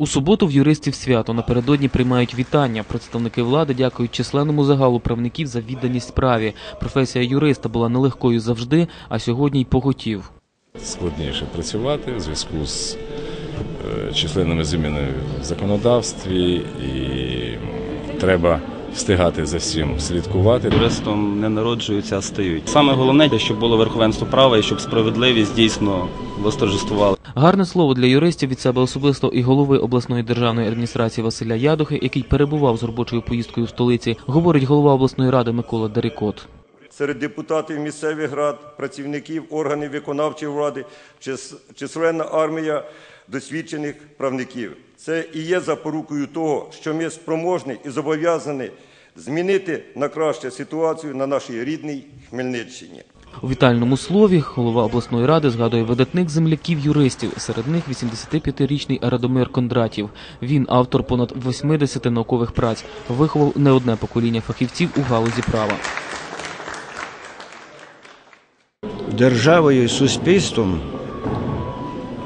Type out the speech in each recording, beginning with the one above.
У суботу в юристів свято напередодні приймають вітання. Представники влади дякують численному загалу правників за відданість справі. Професія юриста була нелегкою завжди, а сьогодні й поготів. складніше працювати в зв'язку з е, численними змінами в законодавстві і треба встигати за всім слідкувати. Юристом не народжуються, а стають. Саме головне, щоб було верховенство права і щоб справедливість дійсно восторжествувала. Гарне слово для юристів від себе особисто і голови обласної державної адміністрації Василя Ядухи, який перебував з робочою поїздкою в столиці, говорить голова обласної ради Микола Дарікот. серед депутатів місцевих рад, працівників органів виконавчої влади, численна армія досвідчених правників. Це і є запорукою того, що ми спроможні і зобов'язані змінити на краще ситуацію на нашій рідній Хмельниччині. У вітальному слові голова обласної ради згадує видатних земляків юристів. Серед них 85-річний Радомир Кондратів. Він автор понад 80 наукових праць, виховав не одне покоління фахівців у галузі права. державою і суспільством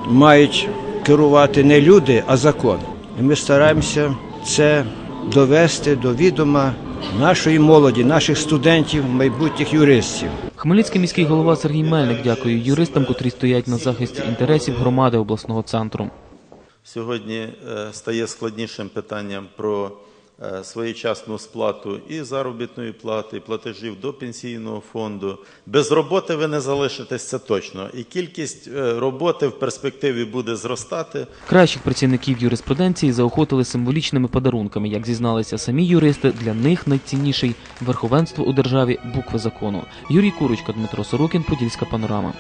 мають керувати не люди, а закон. І ми стараємося це довести до відома нашої молоді, наших студентів, майбутніх юристів. Хмельницький міський голова Сергій Мельник дякує юристам, котрі стоять на захисті інтересів громади обласного центру. Сьогодні е, стає складнішим питанням про своєчасну сплату і заробітної плати, і платежів до пенсійного фонду. Без роботи ви не залишитесь, це точно. І кількість е, роботи в перспективі буде зростати. Кращих працівників юриспруденції заохотили символічними подарунками. Як зізналися самі юристи, для них найцінніший верховенство у державі букви закону. Юрій Курочка, Дмитро Сорокін, Подільська панорама.